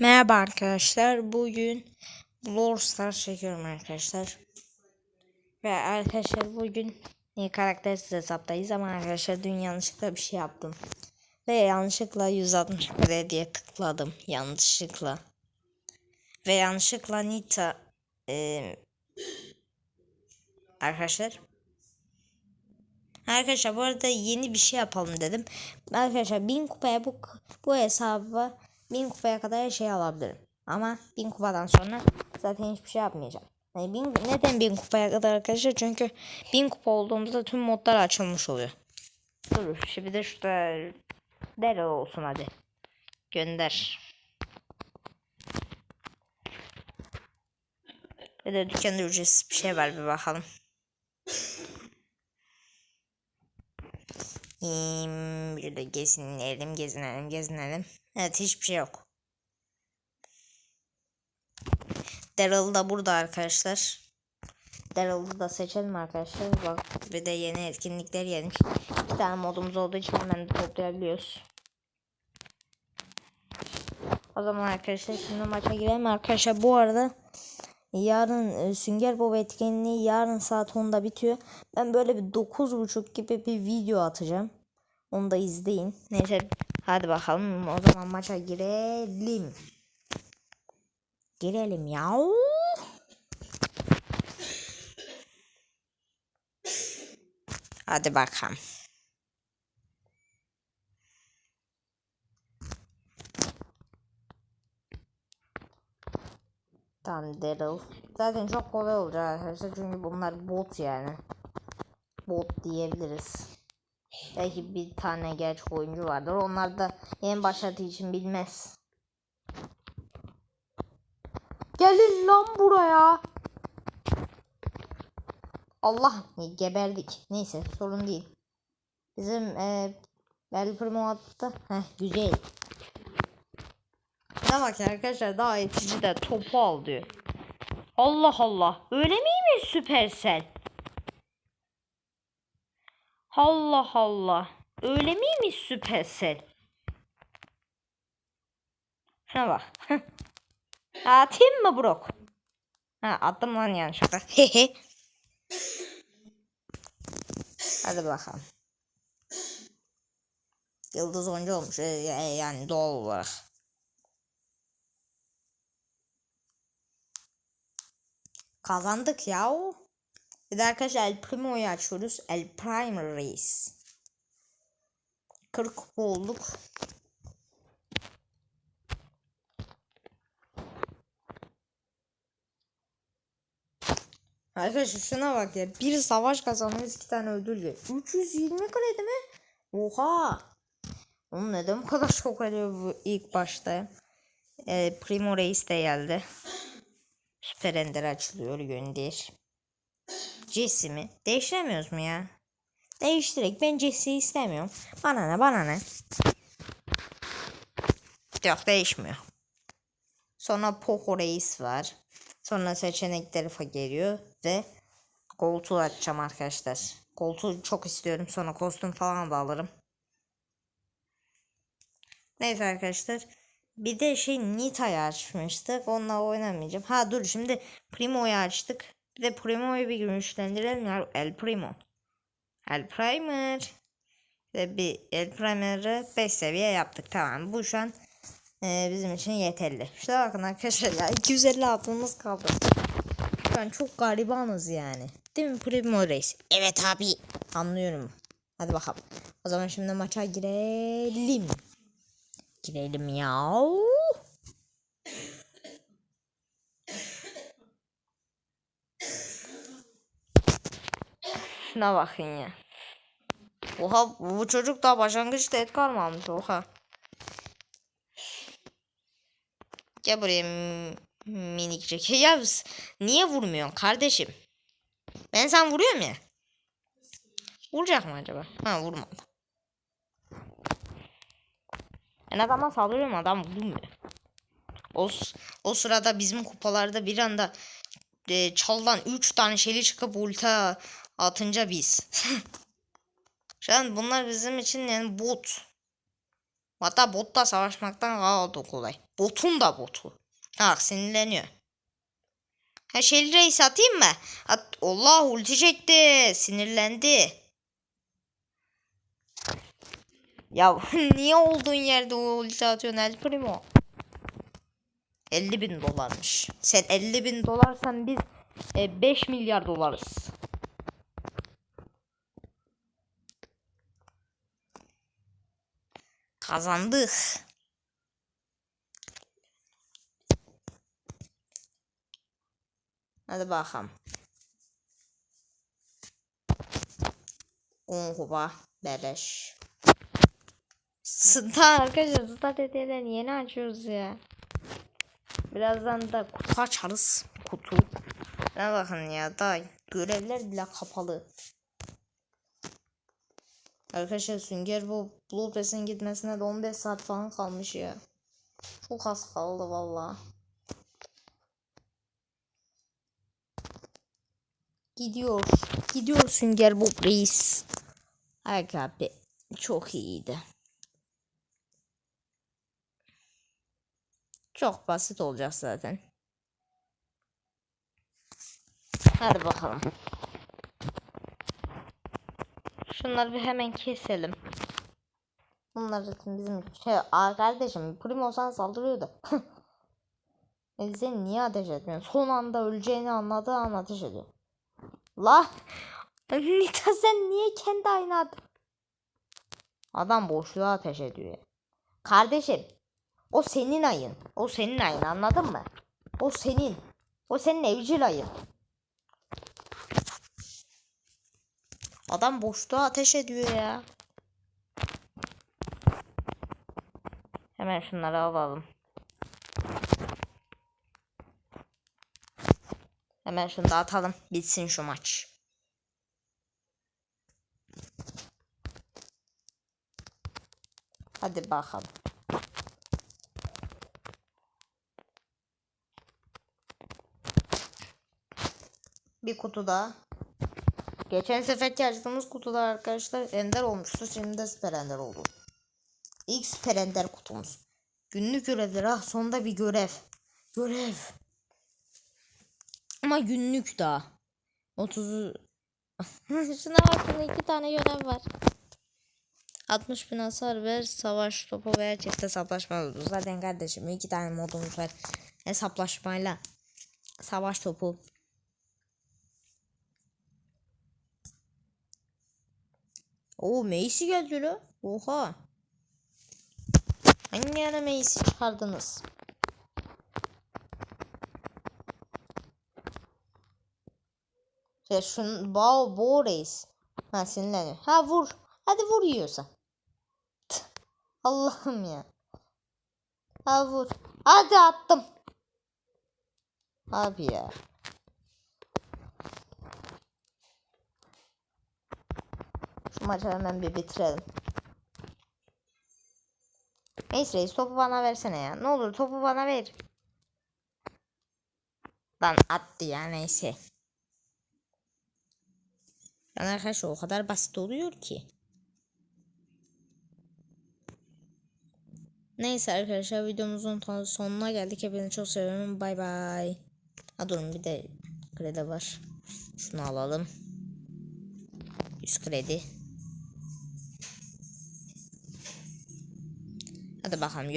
Merhaba arkadaşlar. Bugün Brawl çekiyorum arkadaşlar. Ve arkadaşlar bugün e, karaktersiz hesaptayız ama arkadaşlar dün yanlışlıkla bir şey yaptım. Ve yanlışlıkla 160 kare diye tıkladım. Yanlışlıkla. Ve yanlışlıkla Nita e, arkadaşlar Arkadaşlar bu arada yeni bir şey yapalım dedim. Arkadaşlar 1000 kupaya bu, bu hesabı 1000 kupaya kadar şey alabilirim. Ama 1000 kupadan sonra zaten hiçbir şey yapmayacağım. Yani bin, neden 1000 kupaya kadar arkadaşlar? Çünkü 1000 kupa olduğumuzda tüm modlar açılmış oluyor. Dur şimdi de şurada Daryl olsun hadi. Gönder. Bir de dükkanda ücretsiz bir şey var bir bakalım. Bir de gezinelim, gezinelim, gezinelim. Evet hiçbir şey yok. Daryl da burada arkadaşlar. Daryl'ı da seçelim arkadaşlar. Bak bir de yeni etkinlikler gelmiş. İki tane modumuz olduğu için hemen de toplayabiliyoruz. O zaman arkadaşlar şimdi maça girelim. Arkadaşlar bu arada yarın e, Sünger Bob etkinliği yarın saat 10'da bitiyor. Ben böyle bir 9.30 gibi bir video atacağım. Onu da izleyin. Neyse hadi bakalım o zaman maça girelim. Girelim ya. Hadi bakalım. Tamam Daryl. Zaten çok kolay olacak arkadaşlar çünkü bunlar bot yani. Bot diyebiliriz. Belki bir tane gerçek oyuncu vardır. Onlar da yeni başladığı için bilmez. Gelin lan buraya. Allah geberdik. Neyse sorun değil. Bizim e, Bel Primo attı. Heh güzel. Ne bak arkadaşlar daha etici de topu al diyor. Allah Allah. Öyle miymiş Süpersel? Allah Allah. Öyle miymiş Süpersel? Şuna bak. Atayım mı Brock? Ha attım lan yanlışlıkla. Hehe. Hadi bakalım. Yıldız oyuncu olmuş. Ee, yani doğal olarak. Kazandık ya. De arkadaşlar El Primo'yu açıyoruz. El Prime Race. 40 kupa olduk. Arkadaşlar şuna bak ya. Bir savaş kazandınız iki tane ödül geliyor. 320 kredi mi? Oha. Oğlum neden bu kadar çok ediyor bu ilk başta? Ee, Primo Reis de geldi. Süper Ender açılıyor gönder. Jesse mi? Değiştiremiyoruz mu ya? Değiştirek. Ben Jesse'yi istemiyorum. Bana ne bana ne? Yok değişmiyor. Sonra Poco Reis var. Sonra seçenekleri geliyor ve koltuğu açacağım arkadaşlar. Koltuğu çok istiyorum. Sonra kostüm falan da alırım. Neyse arkadaşlar. Bir de şey Nita'yı açmıştık. Onunla oynamayacağım. Ha dur şimdi Primo'yu açtık. Bir de Primo'yu bir güçlendirelim ya. El Primo. El Primer. Ve bir El Primer'ı 5 seviye yaptık. Tamam. Bu şu an e, bizim için yeterli. Şuna bakın arkadaşlar ya. 250 altınımız kaldı. An çok garibanız yani. Değil mi Primo Reis? Evet abi. Anlıyorum. Hadi bakalım. O zaman şimdi maça girelim. Girelim ya. Şuna bakın ya. Oha bu çocuk daha başlangıçta Edgar mı almış oha. Gel buraya minik. Ya niye vurmuyorsun kardeşim? Ben sen vuruyorum ya. Vuracak mı acaba? Ha vurmadı. Ben adama saldırıyorum adam vurmuyor. O, o sırada bizim kupalarda bir anda e, çaldan 3 tane şeyli çıkıp ulti atınca biz. Şu an bunlar bizim için yani bot. Hatta botla savaşmaktan da kolay. Botun da botu. Bak sinirleniyor. Ha Shelly Reis atayım mı? At Allah ulti çekti. Sinirlendi. Ya niye olduğun yerde o ulti atıyorsun El Primo? 50 bin dolarmış. Sen 50 bin dolarsan biz e, 5 milyar dolarız. Kazandık. Hadi bakalım. 10 kuba beleş. Star arkadaşlar Star dedelerini yeni açıyoruz ya. Birazdan da kutu açarız. Kutu. Ne bakın ya daha görevler bile kapalı. Arkadaşlar Sünger bu Blue Pass'in gitmesine de 15 saat falan kalmış ya. Çok az kaldı valla. Gidiyor. Gidiyor Sünger Bob Reis. Ay abi çok iyiydi. Çok basit olacak zaten. Hadi bakalım. Şunları bir hemen keselim. Bunlar zaten bizim şey Aa, kardeşim Primo sana saldırıyordu. e sen niye ateş etmiyorsun? Son anda öleceğini anladığı an ateş ediyor. La Nita sen niye kendi aynı adam? Adam boşluğa ateş ediyor. Kardeşim o senin ayın. O senin ayın anladın mı? O senin. O senin evcil ayın. Adam boşluğa ateş ediyor ya. Hemen şunları alalım. Hemen şunu da atalım. Bitsin şu maç. Hadi bakalım. Bir kutu daha. Geçen seferki açtığımız kutular arkadaşlar ender olmuştu. Şimdi de süper ender oldu. İlk süper ender kutumuz. Günlük görevler. Ah sonunda bir görev. Görev. Ama günlük daha. 30 Şuna bakın iki tane görev var. 60 bin hasar ver, savaş topu veya çift hesaplaşma olur. Zaten kardeşim iki tane modumuz var. Hesaplaşmayla savaş topu. Oo Macy geldi la. Oha. Hangi ara Macy çıkardınız? Ya şun Bao Bo Reis. Ha sinirleniyor. Ha vur. Hadi vur yiyorsa. Allah'ım ya. Ha vur. Hadi attım. Abi ya. Şu maçı hemen bir bitirelim. Neyse reis topu bana versene ya. Ne olur topu bana ver. Lan attı ya neyse. Yani arkadaşlar o kadar basit oluyor ki. Neyse arkadaşlar videomuzun sonuna geldik. Hepinizi çok seviyorum. Bay bay. Ha durun bir de kredi var. Şunu alalım. 100 kredi. Hadi bakalım. gör-